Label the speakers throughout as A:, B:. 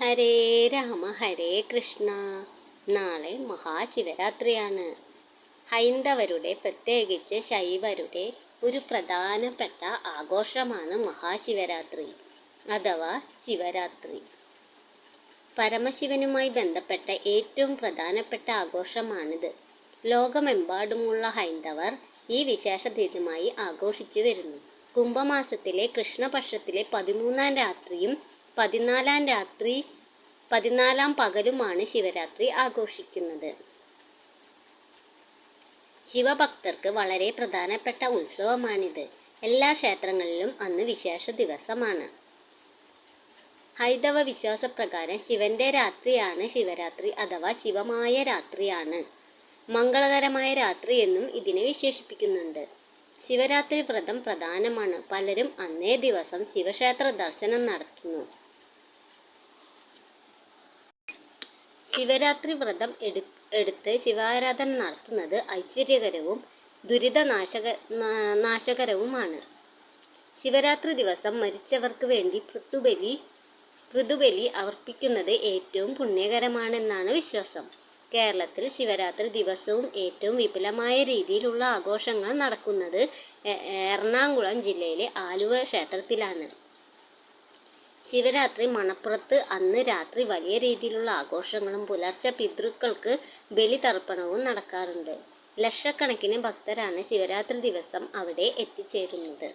A: ഹരേ രാമ ഹരേ കൃഷ്ണ. നാളെ മഹാശിവരാത്രിയാണ്. ഹൈന്ദവരുടെ പ്രത്യേകിച്ച് ശൈവരുടെ ഒരു പ്രധാനപ്പെട്ട ആഘോഷമാണ് മഹാശിവരാത്രി അഥവാ ശിവരാത്രി. പരമശിവനുമായി ബന്ധപ്പെട്ട ഏറ്റവും പ്രധാനപ്പെട്ട ആഘോഷമാണിത്. ലോകമെമ്പാടുമുള്ള ഹൈന്ദവർ ഈ വിശേഷ ദിനമായി ആഘോഷിച്ചു വരുന്നു. കുംഭമാസത്തിലെ കൃഷ്ണപക്ഷത്തിലെ പതിമൂന്നാം രാത്രിയും പതിനാലാം രാത്രി പതിനാലാം പകലുമാണ് ശിവരാത്രി ആഘോഷിക്കുന്നത്. ശിവഭക്തർക്ക് വളരെ പ്രധാനപ്പെട്ട ഉത്സവമാണിത്. എല്ലാ ക്ഷേത്രങ്ങളിലും അന്ന് വിശേഷ ദിവസമാണ്. ഹൈന്ദവ വിശ്വാസപ്രകാരം ശിവന്റെ രാത്രിയാണ് ശിവരാത്രി അഥവാ ശിവമായ രാത്രിയാണ്. മംഗളകരമായ രാത്രി എന്നും ഇതിനെ വിശേഷിപ്പിക്കുന്നുണ്ട്. ശിവരാത്രി വ്രതം പ്രധാനമാണ്. പലരും അന്നേ ദിവസം ശിവക്ഷേത്ര ദർശനം നടത്തുന്നു. ശിവരാത്രി വ്രതം എടു എടുത്ത് ശിവാരാധന നടത്തുന്നത് ഐശ്വര്യകരവും ദുരിതനാശക നാശകരവുമാണ്. ശിവരാത്രി ദിവസം മരിച്ചവർക്ക് വേണ്ടി പൃഥുബലി പൃഥുബലി അർപ്പിക്കുന്നത് ഏറ്റവും പുണ്യകരമാണെന്നാണ് വിശ്വാസം. കേരളത്തിൽ ശിവരാത്രി ദിവസവും ഏറ്റവും വിപുലമായ രീതിയിലുള്ള ആഘോഷങ്ങൾ നടക്കുന്നത് എറണാകുളം ജില്ലയിലെ ആലുവ ക്ഷേത്രത്തിലാണ്. ശിവരാത്രി മണപ്പുറത്ത് അന്ന് രാത്രി വലിയ രീതിയിലുള്ള ആഘോഷങ്ങളും പുലർച്ചെ പിതൃക്കൾക്ക് ബലിതർപ്പണവും നടക്കാറുണ്ട്. ലക്ഷക്കണക്കിന് ഭക്തരാണ് ശിവരാത്രി ദിവസം അവിടെ എത്തിച്ചേരുന്നത്.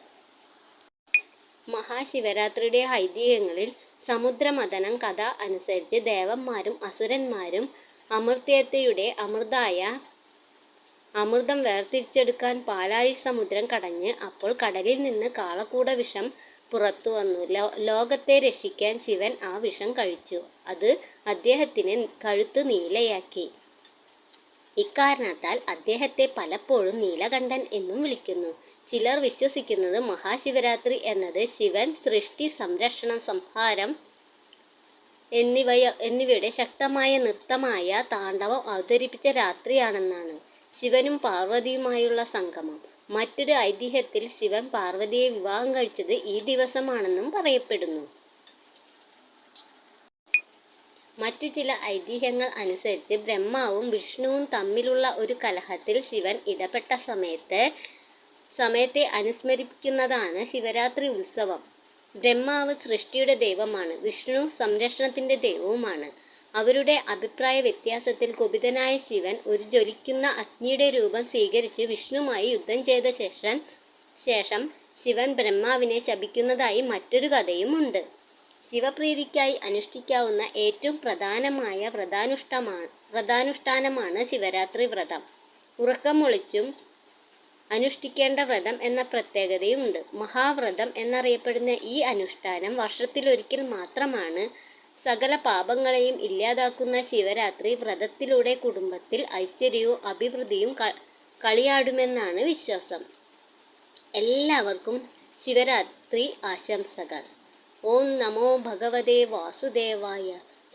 A: മഹാശിവരാത്രിയുടെ ഐതിഹ്യങ്ങളിൽ സമുദ്രമഥനം കഥ അനുസരിച്ച് ദേവന്മാരും അസുരന്മാരും അമൃത്യത്തയുടെ അമൃതായ അമൃതം വേർതിരിച്ചെടുക്കാൻ പാലാഴി സമുദ്രം കടഞ്ഞ് അപ്പോൾ കടലിൽ നിന്ന് കാളക്കൂട വിഷം പുറത്തു വന്നു. ലോകത്തെ രക്ഷിക്കാൻ ശിവൻ ആ വിഷം കഴിച്ചു. അത് അദ്ദേഹത്തിന് കഴുത്ത് നീലയാക്കി. ഇക്കാരണത്താൽ അദ്ദേഹത്തെ പലപ്പോഴും നീലകണ്ഠൻ എന്നും വിളിക്കുന്നു. ചിലർ വിശ്വസിക്കുന്നത് മഹാശിവരാത്രി എന്നത് ശിവൻ സൃഷ്ടി സംരക്ഷണം സംഹാരം എന്നിവ എന്നിവയുടെ ശക്തമായ നൃത്തമായ താണ്ഡവം അവതരിപ്പിച്ച രാത്രിയാണെന്നാണ് ശിവനും പാർവതിയുമായുള്ള സംഗമം. മറ്റൊരു ഐതിഹ്യത്തിൽ ശിവൻ പാർവതിയെ വിവാഹം കഴിച്ചത് ഈ ദിവസമാണെന്നും പറയപ്പെടുന്നു. മറ്റു ചില ഐതിഹ്യങ്ങൾ അനുസരിച്ച് ബ്രഹ്മാവും വിഷ്ണുവും തമ്മിലുള്ള ഒരു കലഹത്തിൽ ശിവൻ ഇടപെട്ട സമയത്ത് സമയത്തെ അനുസ്മരിപ്പിക്കുന്നതാണ് ശിവരാത്രി ഉത്സവം. ബ്രഹ്മാവ് സൃഷ്ടിയുടെ ദൈവമാണ്. വിഷ്ണു സംരക്ഷണത്തിന്റെ ദൈവവുമാണ്. അവരുടെ അഭിപ്രായ വ്യത്യാസത്തിൽ കുപിതനായ ശിവൻ ഒരു ജ്വലിക്കുന്ന അഗ്നിയുടെ രൂപം സ്വീകരിച്ച് വിഷ്ണുമായി യുദ്ധം ചെയ്ത ശേഷം ശേഷം ശിവൻ ബ്രഹ്മാവിനെ ശപിക്കുന്നതായി മറ്റൊരു കഥയുമുണ്ട് ശിവപ്രീതിക്കായി അനുഷ്ഠിക്കാവുന്ന ഏറ്റവും പ്രധാനമായ വ്രതാനുഷ്ഠമാണ് വ്രതാനുഷ്ഠാനമാണ് ശിവരാത്രി വ്രതം. ഉറക്കമൊളിച്ചും അനുഷ്ഠിക്കേണ്ട വ്രതം എന്ന പ്രത്യേകതയുണ്ട്. മഹാവ്രതം എന്നറിയപ്പെടുന്ന ഈ അനുഷ്ഠാനം വർഷത്തിലൊരിക്കൽ മാത്രമാണ് സകല പാപങ്ങളെയും ഇല്ലാതാക്കുന്ന ശിവരാത്രി വ്രതത്തിലൂടെ കുടുംബത്തിൽ ഐശ്വര്യവും അഭിവൃദ്ധിയും കളിയാടുമെന്നാണ് വിശ്വാസം. എല്ലാവർക്കും ശിവരാത്രി ആശംസകൾ. ഓം നമോ ഭഗവതേ വാസുദേവായ.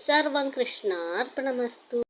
A: സർവം കൃഷ്ണാർപ്പണമസ്തു.